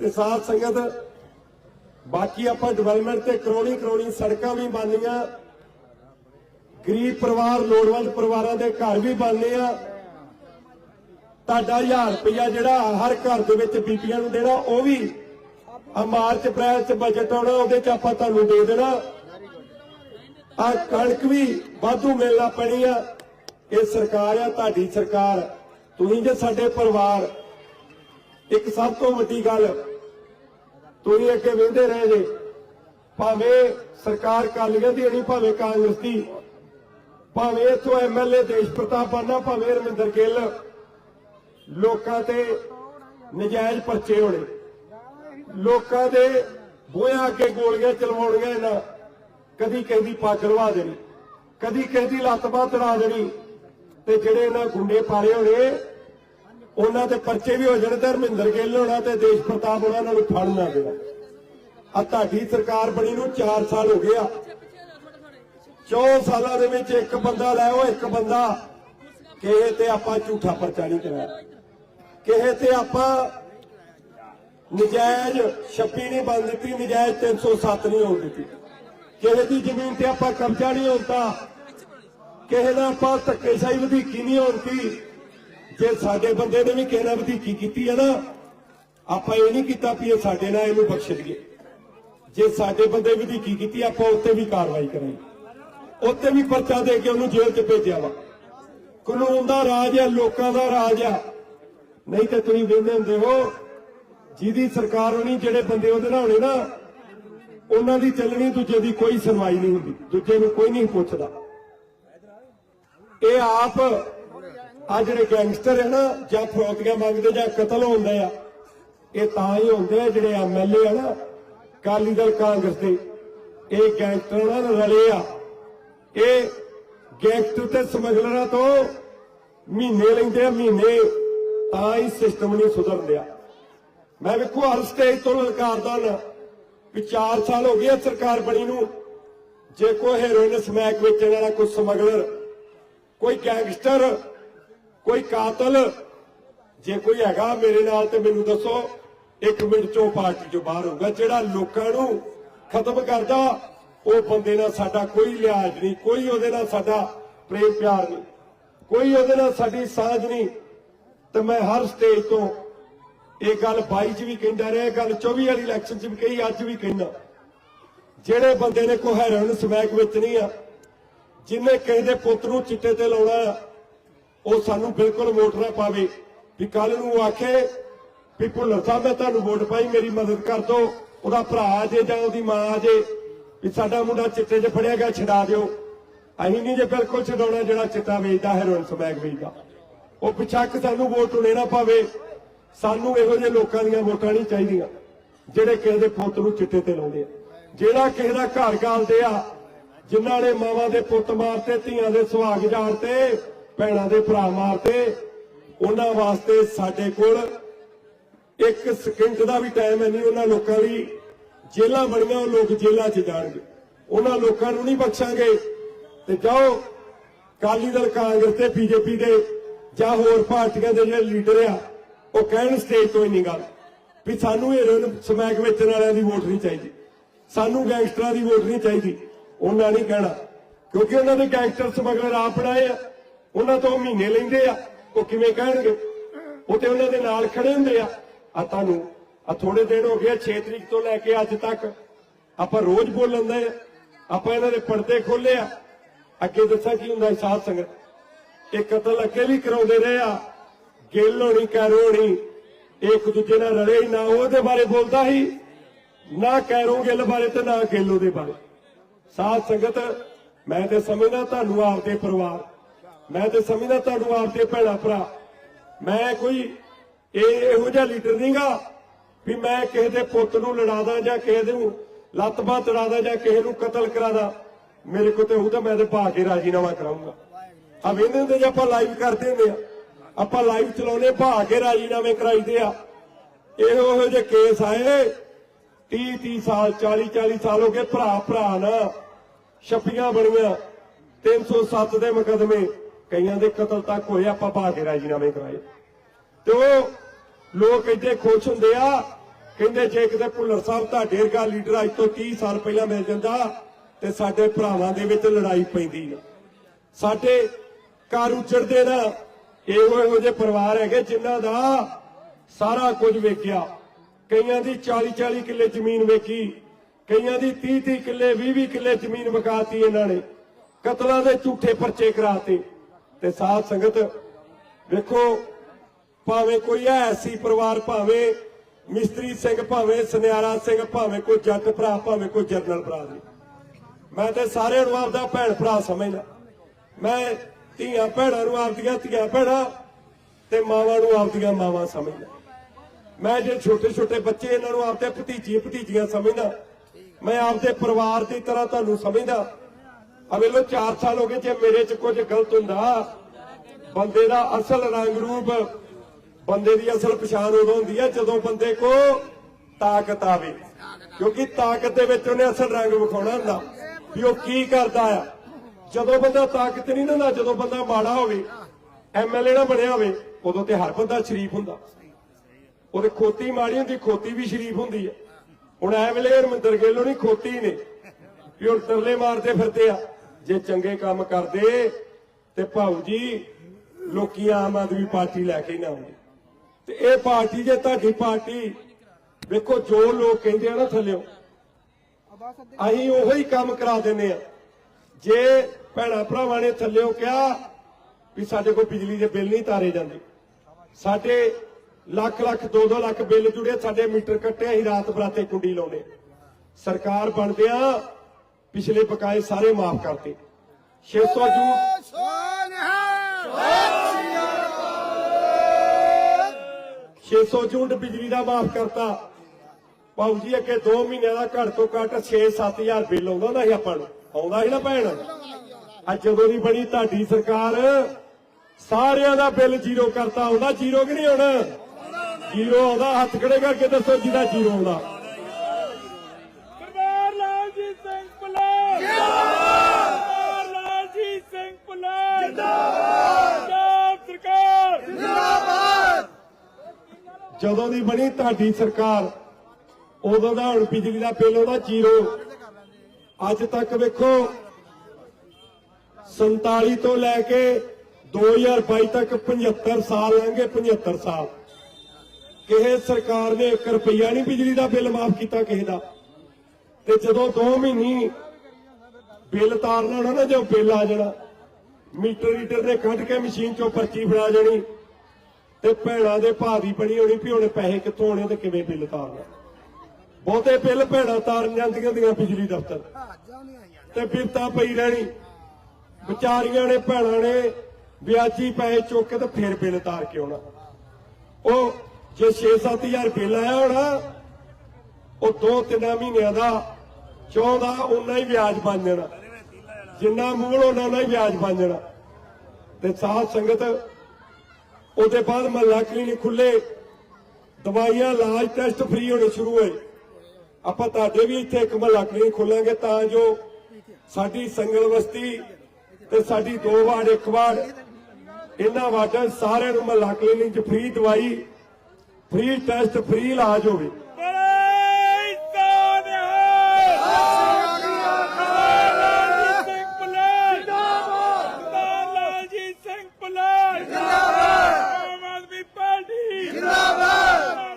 ਤੇ ਸਾਥ ਸੰਗਤ ਬਾਕੀ ਆਪਾਂ ਡਿਵੈਲਪਮੈਂਟ ਤੇ ਕਰੋੜੀ ਕਰੋੜੀ ਸੜਕਾਂ ਵੀ ਬਣਨੀਆਂ। ਗਰੀਬ ਪਰਿਵਾਰ ਲੋੜਵੰਦ ਪਰਿਵਾਰਾਂ ਦੇ ਘਰ ਵੀ ਬਣਨੇ ਆ। ਤੁਹਾਡਾ 1000 ਰੁਪਇਆ ਜਿਹੜਾ ਹਰ ਘਰ ਦੇ ਵਿੱਚ ਬੀਬੀਆਂ ਨੂੰ ਦੇਣਾ ਉਹ ਵੀ ਆ ਮਾਰਚ ਅਪ੍ਰੈਲ ਚ ਬਜਟ ਆਉਣਾ, ਉਹਦੇ ਚ ਆਪਾਂ ਤੁਹਾਨੂੰ ਦੇ ਦੇਣਾ। ਆ ਕਣਕ ਵੀ ਵਾਧੂ ਮਿਲਣਾ ਪੈਣੀ ਆ। ਇਹ ਸਰਕਾਰ ਆ, ਤੁਹਾਡੀ ਸਰਕਾਰ। ਤੁਸੀਂ ਜੇ ਸਾਡੇ ਪਰਿਵਾਰ। ਇੱਕ ਸਭ ਤੋਂ ਵੱਡੀ ਗੱਲ, ਤੁਸੀਂ ਅੱਗੇ ਵੇਂਦੇ ਰਹੇ ਜੇ। ਭਾਵੇਂ ਸਰਕਾਰ ਕਾਲੀਆਂ ਦੀ ਨਹੀਂ ਭਾਵੇਂ ਕਾਂਗਰਸ ਦੀ। ਭਾਵੇਂ ਇਥੋਂ ਐਮਐਲਏ ਦੇਸ਼ ਪ੍ਰਤਾਪ ਬਾਨਾ, ਭਾਵੇਂ ਰਮਿੰਦਰ ਗਿੱਲ। ਲੋਕਾਂ ਤੇ ਨਜਾਇਜ਼ ਪਰਚੇ ਹੋਣੇ। ਲੋਕਾਂ ਦੇ ਬੋਹਾਂ ਅੱਗੇ ਗੋਲੀਆਂ ਚਲਵਾਉਣੀਆਂ ਇਹਨਾਂ ਕਦੀ ਕਹਿੰਦੀ ਪੱਗ ਲਵਾ ਦੇਣੀ, ਕਦੀ ਕਿਸੇ ਲੱਤ ਬਾਹ ਤੜਾ ਦੇਣੀ, ਤੇ ਜਿਹੜੇ ਇਹਨਾਂ ਗੁੰਡੇ ਪਾਲੇ ਹੋਣੇ, ਉਹਨਾਂ ਦੇ ਪਰਚੇ ਵੀ ਹੋ ਜਾਣ ਤੇ ਹਰਮਿੰਦਰ ਗਿੱਲ ਹੋਣਾ ਤੇ ਦੇਸ਼ ਪ੍ਰਤਾਪ ਹੋਣਾ, ਉਹਨਾਂ ਨੂੰ ਫੜ ਨਾ ਦੇਣਾ। ਆ ਤੁਹਾਡੀ ਸਰਕਾਰ ਬਣੀ ਨੂੰ 4 ਸਾਲ ਹੋ ਗਏ ਆ। 4 ਸਾਲਾਂ ਦੇ ਵਿੱਚ ਇੱਕ ਬੰਦਾ ਲੈ ਉਹ ਇੱਕ ਬੰਦਾ, ਕਿਸੇ ਤੇ ਆਪਾਂ ਝੂਠਾ ਪਰਚਾ ਨਹੀਂ ਕਰਾਇਆ। ਕਿਸੇ ਤੇ ਆਪਾਂ ਨਜਾਇਜ਼ ਛੱਪੀ ਨਹੀਂ ਬੰਦ ਦਿੱਤੀ, ਨਜਾਇਜ਼ 307 ਨਹੀਂ ਹੋਣ ਦਿੱਤੀ। ਕਿਸੇ ਦੀ ਜ਼ਮੀਨ ਤੇ ਆਪਾਂ ਕਬਜ਼ਾ ਨਹੀਂ ਹੁੰਦਾ ਕਿਸੇ ਦਾ ਆਪਾਂ ਧੱਕੇਸ਼ਾਹੀ ਵਧੀਕੀ ਨਹੀਂ ਹੁੰਦੀ ਜੇ ਸਾਡੇ ਬੰਦੇ ਨੇ ਵੀ ਕਿਸੇ ਨਾਲ ਵਧੀਕੀ ਕੀਤੀ ਹੈ ਨਾ, ਆਪਾਂ ਇਹ ਨਹੀਂ ਕੀਤਾ ਵੀ ਇਹ ਸਾਡੇ ਨਾਲ ਇਹਨੂੰ ਬਖਸ਼ ਦਈਏ। ਜੇ ਸਾਡੇ ਬੰਦੇ ਵਧੀਕੀ ਕੀਤੀ, ਆਪਾਂ ਉੱਤੇ ਵੀ ਕਾਰਵਾਈ ਕਰਾਂਗੇ। ਉੱਤੇ ਵੀ ਪਰਚਾ ਦੇ ਕੇ ਉਹਨੂੰ ਜੇਲ੍ਹ 'ਚ ਭੇਜਿਆ ਵਾ। ਕਾਨੂੰਨ ਦਾ ਰਾਜ ਹੈ, ਲੋਕਾਂ ਦਾ ਰਾਜ ਹੈ। ਨਹੀਂ ਤੇ ਤੁਸੀਂ ਵੇਖਦੇ ਹੁੰਦੇ ਹੋ ਜਿਹਦੀ ਸਰਕਾਰ ਹੋਣੀ, ਜਿਹੜੇ ਬੰਦੇ ਉਹਦੇ ਨਾਲ ਹੋਣੇ ਨਾ, ਉਹਨਾਂ ਦੀ ਚੱਲਣੀ ਦੂਜੇ ਦੀ ਕੋਈ ਸੁਣਵਾਈ ਨਹੀਂ ਹੁੰਦੀ, ਦੂਜੇ ਨੂੰ ਕੋਈ ਨਹੀਂ ਪੁੱਛਦਾ। ਇਹ ਆਪ ਆ ਜਿਹੜੇ ਗੈਂਗਸਟਰ ਹੈ ਨਾ, ਜਾਂ ਫਰੋਤੀਆਂ ਮੰਗਦੇ ਜਾਂ ਕਤਲ ਹੁੰਦੇ ਆ, ਇਹ ਤਾਂ ਹੀ ਹੁੰਦੇ ਆ ਜਿਹੜੇ ਐਮਐਲਏ ਆ ਨਾ ਕਾਲੀ ਦਲ ਕਾਂਗਰਸ ਦੇ। ਇਹ ਗੈਂਗਸਟਰਾਂ ਨਾਲ ਰਲੇ ਆ। ਇਹ ਗੈਂਗਸਟਰ ਤੇ ਸਮਗਲਰਾਂ ਤੋਂ ਮਹੀਨੇ ਲੈਂਦੇ ਆ, ਮਹੀਨੇ ਤਾਂ ਹੀ ਸਿਸਟਮ ਨਹੀਂ ਸੁਧਰ ਲਿਆ ਮੈਂ ਵੇਖੋ, ਹਰ ਸਟੇਜ ਤੋਂ ਲਲਕਾਰਦਾ ਨਾ ਵੀ 4 ਸਾਲ ਹੋ ਗਏ ਸਰਕਾਰ ਬਣੀ ਨੂੰ। ਜੇ ਕੋਈ ਹੈਰੋਇਨ ਸਮੈਕ ਵੇਚਣ ਵਾਲਾ ਕੋਈ ਸਮਗਲਰ, ਕੋਈ ਗੈਂਗਸਟਰ ਕੋਈ ਕਾਤਲ, ਜੇ ਕੋਈ ਹੈਗਾ ਮੇਰੇ ਨਾਲ ਤੇ ਮੈਨੂੰ ਦੱਸੋ, ਇੱਕ ਮਿੰਟ ਚੋਂ ਪਾਰਟੀ ਚੋਂ ਬਾਹਰ ਹੋਊਗਾ। ਜਿਹੜਾ ਲੋਕਾਂ ਨੂੰ ਖਤਮ ਕਰਦਾ, ਉਹ ਬੰਦੇ ਨਾਲ ਸਾਡਾ ਕੋਈ ਲਿਹਾਜ਼ ਨਹੀਂ, ਕੋਈ ਉਹਦੇ ਨਾਲ ਸਾਡਾ ਪ੍ਰੇਮ ਪਿਆਰ ਨਹੀਂ, ਕੋਈ ਉਹਦੇ ਨਾਲ ਸਾਡੀ ਸਾਂਝ ਨਹੀਂ। ਤੇ ਮੈਂ ਹਰ ਸਟੇਜ ਤੋਂ ਇਹ ਗੱਲ 22 ਚ ਵੀ ਕਹਿੰਦਾ ਰਿਹਾ, ਇਹ ਗੱਲ 24 ਵਾਲੀ ਇਲੈਕਸ਼ਨ ਚ ਵੀ ਕਹੀ, ਅੱਜ ਵੀ ਕਹਿੰਦਾ। ਜਿਹੜੇ ਬੰਦੇ ਨੇ ਕੋਈ ਸਮੈਕ ਵਿੱਚ ਨਹੀਂ ਆ, ਜਿਨੇ ਕਿਸੇ ਪੁੱਤ ਨੂੰ ਚਿੱਟੇ ਤੇ ਲਾਉਣਾ ਉਹ ਸਾਨੂੰ ਬਿਲਕੁਲ ਵੋਟ ਨਾ ਪਾਵੇ। ਵੀ ਕੱਲ ਨੂੰ ਆਖੇ ਵੀ ਭੁੱਲਰ ਸਾਹਿਬ, ਮੈਂ ਤੁਹਾਨੂੰ ਵੋਟ ਪਾਈ, ਮੇਰੀ ਮਦਦ ਕਰ ਦੋ ਉਹਦਾ ਭਰਾ ਆ ਜੇ ਜਾਂ ਉਹਦੀ ਮਾਂ ਆ ਜੇ, ਵੀ ਸਾਡਾ ਮੁੰਡਾ ਚਿੱਟੇ 'ਚ ਫੜਿਆ ਗਿਆ, ਛਡਾ ਦਿਓ। ਅਸੀਂ ਨਹੀਂ ਜੇ ਬਿਲਕੁਲ ਛਡਾਉਣਾ ਜਿਹੜਾ ਚਿੱਟਾ ਵੇਚਦਾ ਹੈਰੋਇਨ ਸਮੈਕ ਵੇਚਦਾ। ਉਹ ਪਿਛੱਕ ਸਾਨੂੰ ਵੋਟ ਉਣੇ ਨਾ ਪਾਵੇ। ਸਾਨੂੰ ਇਹੋ ਜਿਹੇ ਲੋਕਾਂ ਦੀਆਂ ਵੋਟਾਂ ਨਹੀਂ ਚਾਹੀਦੀਆਂ, ਜਿਹੜੇ ਕਿਸੇ ਦੇ ਪੁੱਤ ਨੂੰ ਚਿੱਟੇ ਤੇ ਲਾਉਂਦੇ ਆ। ਜਿਹੜਾ ਕਿਸੇ ਦਾ ਘਰ ਗਾਲਦੇ ਆ, ਜਿਨ੍ਹਾਂ ਨੇ ਮਾਵਾਂ ਦੇ ਪੁੱਤ ਮਾਰਤੇ, ਧੀਆਂ ਦੇ ਸੁਹਾਗ ਜਾਣਤੇ ਭੈਣਾਂ ਦੇ ਭਰਾ ਮਾਰਤੇ, ਉਹਨਾਂ ਵਾਸਤੇ ਸਾਡੇ ਕੋਲ ਇੱਕ ਸਕਿੰਟ ਦਾ ਵੀ ਟਾਈਮ ਹੈ ਨਹੀਂ, ਉਹਨਾਂ ਲੋਕਾਂ ਲਈ ਜੇਲਾਂ ਬਣੀਆਂ, ਉਹ ਲੋਕ ਜੇਲਾਂ 'ਚ ਜਾਣਗੇ। ਉਹਨਾਂ ਲੋਕਾਂ ਨੂੰ ਨਹੀਂ ਬਖਸ਼ਾਂਗੇ। ਤੇ ਜਾਓ ਕਾਲੀ ਦਲ ਕਾਂਗਰਸ ਤੇ ਬੀਜੇਪੀ ਦੇ ਜਾਂ ਹੋਰ ਪਾਰਟੀਆਂ ਦੇ ਜਿਹੜੇ ਲੀਡਰ ਆ ਉਹ ਕਹਿਣ ਸਟੇਜ ਤੋਂ ਹੀ ਗੱਲ। ਵੀ ਸਾਨੂੰ ਹੀਰੋਇਨ ਸਮੈਕ ਵੇਚਣ ਵਾਲਿਆਂ ਦੀ ਵੋਟ ਨਹੀਂ ਚਾਹੀਦੀ। ਸਾਨੂੰ ਗੈਂਗਸਟਰਾਂ ਦੀ ਵੋਟ ਨਹੀਂ ਚਾਹੀਦੀ। ਉਹਨਾਂ ਨਹੀਂ ਕਹਿਣਾ। ਕਿਉਂਕਿ ਉਹਨਾਂ ਦੇ ਗੈਂਗਸਟਰ ਸਮਗਲਰ ਆਪ ਬਣਾਏ ਆ। ਉਹਨਾਂ ਤੋਂ ਮਹੀਨੇ ਲੈਂਦੇ ਆ। ਉਹ ਕਿਵੇਂ ਕਹਿਣਗੇ? ਉਹ ਤੇ ਉਹਨਾਂ ਦੇ ਨਾਲ ਖੜੇ ਹੁੰਦੇ ਆ। ਆ ਤੁਹਾਨੂੰ, ਆ ਥੋੜੇ ਦਿਨ ਹੋ ਗਏ 6 ਤਰੀਕ ਤੋਂ ਲੈ ਕੇ ਅੱਜ ਤੱਕ। ਆਪਾਂ ਰੋਜ਼ ਬੋਲਣ ਦੇ ਆ। ਆਪਾਂ ਇਹਨਾਂ ਦੇ ਪਰਦੇ ਖੋਲੇ ਆ। ਅੱਗੇ ਦੱਸਾਂ ਕੀ ਹੁੰਦਾ ਸੀ ਸਾਧ ਸੰਗਤ। ਇਹ ਕਤਲ ਅੱਗੇ ਵੀ ਕਰਾਉਂਦੇ ਰਹੇ ਆ। ਗਿੱਲ ਹੋਣੀ ਕੈਰੋ ਹੋਣੀ ਇੱਕ ਦੂਜੇ ਨਾਲ ਰਲੇ ਹੀ, ਨਾ ਉਹਦੇ ਬਾਰੇ ਬੋਲਦਾ ਸੀ, ਨਾ ਕੈਰੋ ਗਿੱਲ ਬਾਰੇ ਤੇ ਨਾ ਗਿੱਲ ਉਹਦੇ ਬਾਰੇ। ਸਾਧ ਸੰਗਤ, ਮੈਂ ਤੇ ਸਮਝਦਾ ਤੁਹਾਨੂੰ ਆਪਦੇ ਪਰਿਵਾਰ, ਮੈਂ ਤੇ ਸਮਝਦਾ ਤੁਹਾਨੂੰ ਆਪਦੇ ਭੈਣਾ, ਭਰਾ। ਮੈਂ ਕੋਈ ਇਹ ਇਹੋ ਜਿਹਾ ਲੀਡਰ ਨਹੀਂਗਾ ਵੀ ਮੈਂ ਕਿਸੇ ਦੇ ਪੁੱਤ ਨੂੰ ਲੜਾਦਾ ਜਾਂ ਕਿਸੇ ਨੂੰ ਲੱਤ ਬਾਹ ਤੜਾਦਾ ਜਾਂ ਕਿਸੇ ਨੂੰ ਕਤਲ ਕਰਾਦਾ ਮੇਰੇ ਕੋਲ ਤੇ ਉਹ ਤਾਂ ਮੈਂ ਤੇ ਪਾ ਕੇ ਰਾਜੀਨਾਮਾ ਕਰਾਉਂਗਾ ਆ ਵੇਂਦੇ ਹੁੰਦੇ ਜੇ ਆਪਾਂ ਲਾਈਵ ਕਰਦੇ ਹੁੰਦੇ ਆ। ਆਪਾਂ ਲਾਈਵ ਚਲਾਉਨੇ ਭਾ ਕੇ ਰਾਜੀਨਾਮੇ ਕਰਾਈਦੇ ਆ। ਇਹੋ ਜਿਹੇ ਕੇਸ ਆਏ 30 30 ਸਾਲ 40 40 ਸਾਲ ਹੋ ਗਏ ਭਰਾ ਭਰਾ ਨਾ। ਛੱਪੀਆਂ ਬਣੀਆਂ 307 ਦੇ ਮੁਕਦਮੇ। ਕਈਆਂ ਦੇ ਕਤਲ ਤੱਕ ਹੋਏ, ਆਪਾਂ ਭਾ ਕੇ ਰਾਜੀਨਾਮੇ ਕਰਾਏ। ਤੇ ਉਹ ਲੋਕ ਇੱਥੇ ਖੁਸ਼ ਹੁੰਦੇ ਆ, ਕਹਿੰਦੇ ਜੇ ਕਿਤੇ ਭੁੱਲਰ ਸਾਹਿਬ ਤੁਹਾਡੇ ਵਰਗਾ ਲੀਡਰ ਅੱਜ ਤੋਂ 30 ਸਾਲ ਪਹਿਲਾਂ ਮਿਲ ਜਾਂਦਾ, ਤੇ ਸਾਡੇ ਭਰਾਵਾਂ ਦੇ ਵਿੱਚ ਲੜਾਈ ਪੈਂਦੀ ਨਾ ਸਾਡੇ ਘਰ ਉਜੜਦੇ ਨਾ ਇਹੋ ਇਹੋ ਜਿਹੇ ਪਰਿਵਾਰ ਹੈਗੇ ਜਿਨ੍ਹਾਂ ਦਾ ਸਾਰਾ ਕੁਝ ਵੇਖਿਆ। ਕਈਆਂ ਦੀ 40 40 ਕਿੱਲੇ ਜ਼ਮੀਨ ਵੇਖੀ, ਕਈਆਂ ਦੀ 30 30 ਕਿੱਲੇ 20 20 ਕਿੱਲੇ ਜ਼ਮੀਨ ਵਿਕਾਤੀ ਇਹਨਾਂ ਨੇ। ਕਤਲਾਂ ਦੇ ਝੂਠੇ ਪਰਚੇ ਕਰਾਤੇ। ਤੇ ਸਾਧ ਸੰਗਤ, ਵੇਖੋ, ਭਾਵੇਂ ਕੋਈ ਐਸੀ ਪਰਿਵਾਰ, ਭਾਵੇਂ ਮਿਸਤਰੀ ਸਿੰਘ, ਭਾਵੇਂ ਸੁਨਿਆਰਾ ਸਿੰਘ, ਭਾਵੇਂ ਕੋਈ ਜੱਟ ਭਰਾ, ਭਾਵੇਂ ਕੋਈ ਜਰਨਲ ਭਰਾ ਜੀ ਮੈਂ ਤੇ ਸਾਰਿਆਂ ਨੂੰ ਆਪਦਾ ਭੈਣ ਭਰਾ ਸਮਝਦਾ। ਮੈਂ ਧੀਆਂ ਭੈਣਾਂ ਨੂੰ ਆਪਦੀਆਂ ਧੀਆਂ ਭੈਣਾਂ ਤੇ ਮਾਵਾਂ ਨੂੰ ਆਪਦੀਆਂ ਮਾਵਾਂ ਸਮਝਦਾ। ਮੈਂ ਜੇ ਛੋਟੇ ਛੋਟੇ ਬੱਚੇ ਇਹਨਾਂ ਨੂੰ ਆਪਦੇ ਭਤੀਜੀ ਭਤੀਜੀਆਂ ਸਮਝਦਾ, ਮੈਂ ਆਪਦੇ ਪਰਿਵਾਰ ਦੀ ਤਰ੍ਹਾਂ ਤੁਹਾਨੂੰ ਸਮਝਦਾ। ਆ ਵੇਲੋ 4 ਸਾਲ ਹੋ ਗਏ ਜੇ ਮੇਰੇ 'ਚ ਕੁਝ ਗਲਤ ਹੁੰਦਾ, ਬੰਦੇ ਦਾ ਅਸਲ ਰੰਗ ਰੂਪ ਬੰਦੇ ਦੀ ਅਸਲ ਪਛਾਣ ਉਦੋਂ ਹੁੰਦੀ ਹੈ ਜਦੋਂ ਬੰਦੇ ਕੋ ਤਾਕਤ ਆਵੇ। ਕਿਉਂਕਿ ਤਾਕਤ ਦੇ ਵਿੱਚ ਉਹਨੇ ਅਸਲ ਰੰਗ ਵਿਖਾਉਣਾ ਹੁੰਦਾ। ਵੀ ਉਹ ਕੀ ਕਰਦਾ ਆ? ਜਦੋਂ ਬੰਦਾ ਤਾਕਤ ਨਹੀਂ ਨਾ ਜਦੋਂ ਬੰਦਾ ਮਾੜਾ ਹੋਵੇ ਐਮਐਲਏ ਨਾ ਬਣਿਆ ਹੋਵੇ, ਉਦੋਂ ਤੇ ਹਰ ਬੰਦਾ ਸ਼ਰੀਫ ਹੁੰਦਾ। ਉਹਦੇ ਖੋਤੀ ਮਾੜੀ ਹੁੰਦੀ, ਖੋਤੀ ਵੀ ਸ਼ਰੀਫ ਹੁੰਦੀ ਹੈ ਹੁਣ ਐ ਵੇਲੇ ਹਰਮਿੰਦਰ ਗਿੱਲ ਨਹੀਂ ਖੋਤੀ ਨੇ, ਵੀ ਹੁਣ ਤਰਲੇ ਮਾਰਦੇ ਫਿਰਦੇ ਆ। ਜੇ ਚੰਗੇ ਕੰਮ ਕਰਦੇ ਤੇ ਭਾਊ ਜੀ, ਲੋਕੀ ਆਮ ਆਦਮੀ ਪਾਰਟੀ ਲੈ ਕੇ ਨਾ ਆਉਂਦੇ। ਤੇ ਇਹ ਪਾਰਟੀ ਜੇ ਤੁਹਾਡੀ ਪਾਰਟੀ, ਵੇਖੋ ਜੋ ਲੋਕ ਕਹਿੰਦੇ ਆ ਨਾ ਥੱਲਿਓ, ਅਸੀਂ ਉਹੋ ਹੀ ਕੰਮ ਕਰਾ ਦਿੰਦੇ ਆ। ਜੇ ਭੈਣਾ ਭਰਾਵਾਂ ਨੇ ਥੱਲਿਓ ਕਿਹਾ ਵੀ ਸਾਡੇ ਕੋਲ ਬਿਜਲੀ ਦੇ ਬਿੱਲ ਨਹੀਂ ਤਾਰੇ ਜਾਂਦੇ, ਸਾਡੇ ਲੱਖ ਲੱਖ 2-2 ਲੱਖ ਬਿੱਲ ਜੁੜੇ, ਸਾਡੇ ਮੀਟਰ ਕੱਟੇ, ਅਸੀਂ ਰਾਤ ਬਰਾਤੇ ਕੁੰਡੀ ਲਾਉਨੇ ਸਰਕਾਰ ਬਣਦਿਆਂ ਪਿਛਲੇ ਬਕਾਏ ਸਾਰੇ ਮਾਫ ਕਰਤੇ। 600 ਜੂਨ 600 ਯੂਨਿਟ ਬਿਜਲੀ ਦਾ ਮਾਫ ਕਰਤਾ। ਭਾਊ ਜੀ, ਅੱਗੇ 2 ਮਹੀਨਿਆਂ ਦਾ ਘੱਟ ਤੋਂ ਘੱਟ 6-7000 ਬਿੱਲ ਆਉਂਦਾ ਹੁੰਦਾ ਸੀ ਆਪਾਂ ਨੂੰ। ਆਉਂਦਾ ਸੀ ਨਾ ਭੈਣ? ਅੱਜ ਜਦੋਂ ਦੀ ਬਣੀ ਤੁਹਾਡੀ ਸਰਕਾਰ ਸਾਰਿਆਂ ਦਾ ਬਿੱਲ ਜ਼ੀਰੋ ਕਰਤਾ। ਆਉਂਦਾ ਜ਼ੀਰੋ ਕਿ ਨਹੀਂ ਆਉਣਾ ਜ਼ੀਰੋ ਆਉਂਦਾ। ਹੱਥ ਖੜੇ ਕਰਕੇ ਦੱਸੋ ਜਿਹਦਾ ਜ਼ੀਰੋ ਆਉਂਦਾ। ਸਿੰਘ ਜਿੰਦਾਬਾਦ ਸਿੰਘ ਜਿੰਦਾਬਾਦ ਪੰਜਾਬ ਸਰਕਾਰ। ਜਦੋਂ ਦੀ ਬਣੀ ਤੁਹਾਡੀ ਸਰਕਾਰ ਉਦੋਂ ਦਾ ਹੁਣ ਬਿਜਲੀ ਦਾ ਬਿੱਲ ਉਹਦਾ ਜ਼ੀਰੋ। ਅੱਜ ਤੱਕ ਵੇਖੋ 47 ਤੋਂ ਲੈ ਕੇ 2022 ਤੱਕ 75 ਸਾਲ ਲੰਘੇ 75 ਸਾਲ। ਕਿਸੇ ਸਰਕਾਰ ਨੇ 1 ਰੁਪਈਆ ਨਹੀਂ ਬਿਜਲੀ ਦਾ ਬਿੱਲ ਮਾਫ ਕੀਤਾ ਕਿਸੇ ਦਾ। ਤੇ ਜਦੋਂ 2 ਮਹੀਨੇ ਬਿੱਲ ਤਾਰਨਾ ਹੋਣਾ ਨਾ ਜੋ ਬਿੱਲ ਆ ਜਾਣਾ, ਮੀਟਰ ਰੀਡਰ ਨੇ ਕੱਢ ਕੇ ਮਸ਼ੀਨ ਚੋਂ ਪਰਚੀ ਫੜਾ ਜਾਣੀ ਤੇ ਭੈਣਾਂ ਦੇ ਭਾਅ ਦੀ ਬਣੀ ਹੋਣੀ ਵੀ ਹੁਣ ਪੈਸੇ ਕਿੱਥੋਂ ਆਉਣੇ ਤੇ ਕਿਵੇਂ ਬਿੱਲ ਤਾਰਨਾ? ਬਹੁਤੇ ਬਿੱਲ ਭੈਣਾਂ ਤਾਰਨ ਜਾਂਦੀਆਂ ਦੀਆਂ ਬਿਜਲੀ ਦਫ਼ਤਰ। ਤੇ ਬਿਰਤਾ ਪਈ ਰਹਿਣੀ। ਵਿਚਾਰੀਆਂ ਨੇ ਭੈਣਾਂ ਨੇ ਵਿਆਜੀ ਪੈਸੇ ਚੁੱਕ ਕੇ ਤੇ ਫੇਰ ਬਿੱਲ ਤਾਰ ਕੇ ਆਉਣਾ। ਉਹ ਜੇ 6-7000 ਬਿੱਲ ਆਇਆ ਹੋਣਾ ਉਹ ਦੋ ਤਿੰਨ ਮਹੀਨਿਆਂ ਦਾ ਚੌਦਾ ਉਨਾ ਹੀ ਵਿਆਜ ਬਣ ਜਾਣਾ। ਜਿੰਨਾ ਮੂਲ ਉਹਨਾਂ ਹੀ ਵਿਆਜ ਬਣ ਜਾਣਾ। ਤੇ ਸਾਧ ਸੰਗਤ ਉਹਦੇ ਬਾਅਦ ਮਹੱਲਾ ਕਲੀਨਿਕ ਖੁੱਲੇ ਦਵਾਈਆਂ ਇਲਾਜ ਟੈਸਟ ਫ੍ਰੀ ਹੋਣੇ ਸ਼ੁਰੂ ਹੋਏ। ਆਪਾਂ ਤੁਹਾਡੇ ਵੀ ਇੱਥੇ ਇੱਕ ਮਹੱਲਾ ਕਲੀਨਿਕ ਖੋਲਾਂਗੇ ਤਾਂ ਜੋ ਸਾਡੀ ਸੰਗਲ ਬਸਤੀ ਤੇ ਸਾਡੀ ਦੋ ਵਾਰ ਇੱਕ ਵਾਰ ਇਹਨਾਂ ਵਾਰਡਾਂ ਸਾਰਿਆਂ ਨੂੰ ਮਹੱਲਾ ਕਲੀਨਿਕ 'ਚ ਫ੍ਰੀ ਦਵਾਈ ਫ੍ਰੀ ਟੈਸਟ ਫ੍ਰੀ ਇਲਾਜ ਹੋਵੇ ਬੜੇ ਸਾਨਿਹਾਲ ਲਾਲਜੀਤ ਸਿੰਘ ਭੁੱਲਰ ਜਿੰਦਾਬਾਦ